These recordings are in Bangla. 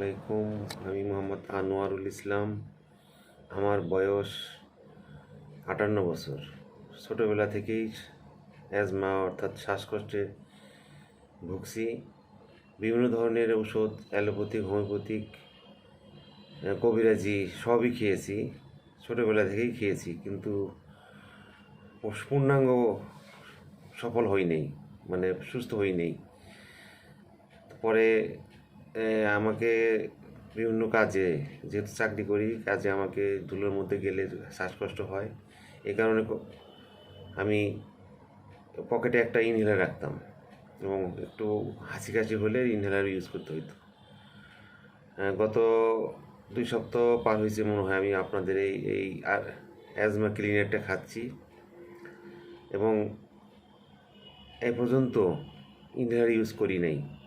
আলাইকুম, আমি মোহাম্মদ আনোয়ারুল ইসলাম। আমার বয়স আটান্ন বছর। ছোটোবেলা থেকেই অ্যাজমা অর্থাৎ শ্বাসকষ্টে ভুগছি। বিভিন্ন ধরনের ঔষধ, অ্যালোপ্যাথিক, হোমিওপ্যাথিক কবিরাজি সবই খেয়েছি। ছোটোবেলা থেকেই খেয়েছি, কিন্তু পূর্ণাঙ্গ সফল হই নেই মানে সুস্থ হই নেই। পরে আমাকে বিভিন্ন কাজে, যেহেতু চাকরি করি, কাজে আমাকে ধুলোর মধ্যে গেলে শ্বাসকষ্ট হয়। এই কারণে আমি পকেটে একটা ইনহেলার রাখতাম এবং একটু হাসি কাশি হলে ইনহেলার ইউজ করতে হইতো। গত দুই সপ্তাহ পার হয়েছে মনে হয় আমি আপনাদের এই এই অ্যাজমা ক্লিনারটা খাচ্ছি। এবং এ পর্যন্ত ইনহেলার ইউজ করি নাই।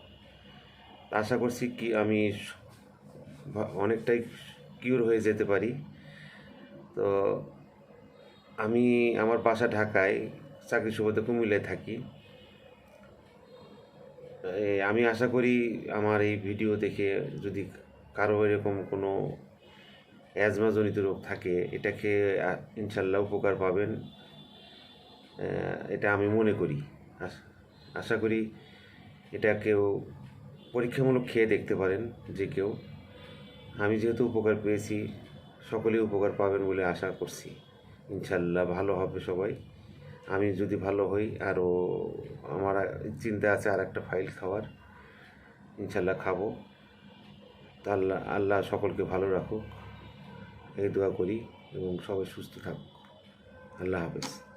আশা করছি কি আমি অনেকটাই কিউর হয়ে যেতে পারি। তো আমি আমার বাসা ঢাকায় চাকরি সুবাদে কুমিল্লায় থাকি। আমি আশা করি আমার এই ভিডিও দেখে যদি কারও এরকম কোনো অ্যাজমাজনিত রোগ থাকে, এটাকে ইনশাল্লাহ উপকার পাবেন। এটা আমি মনে করি। আশা করি এটা কেউ পরীক্ষামূলক খেয়ে দেখতে পারেন যে কেউ। আমি যেহেতু উপকার পেয়েছি, সকলেই উপকার পাবেন বলে আশা করছি। ইনশাল্লাহ ভালো হবে সবাই। আমি যদি ভালো হই, আরও আমার চিন্তা আছে আর একটা ফাইল খাওয়ার ইনশাল্লাহ খাব। আল্লাহ আল্লাহ সকলকে ভালো রাখুক। এই দোয়া করি এবং সবাই সুস্থ থাকুক। আল্লাহ হাফেজ।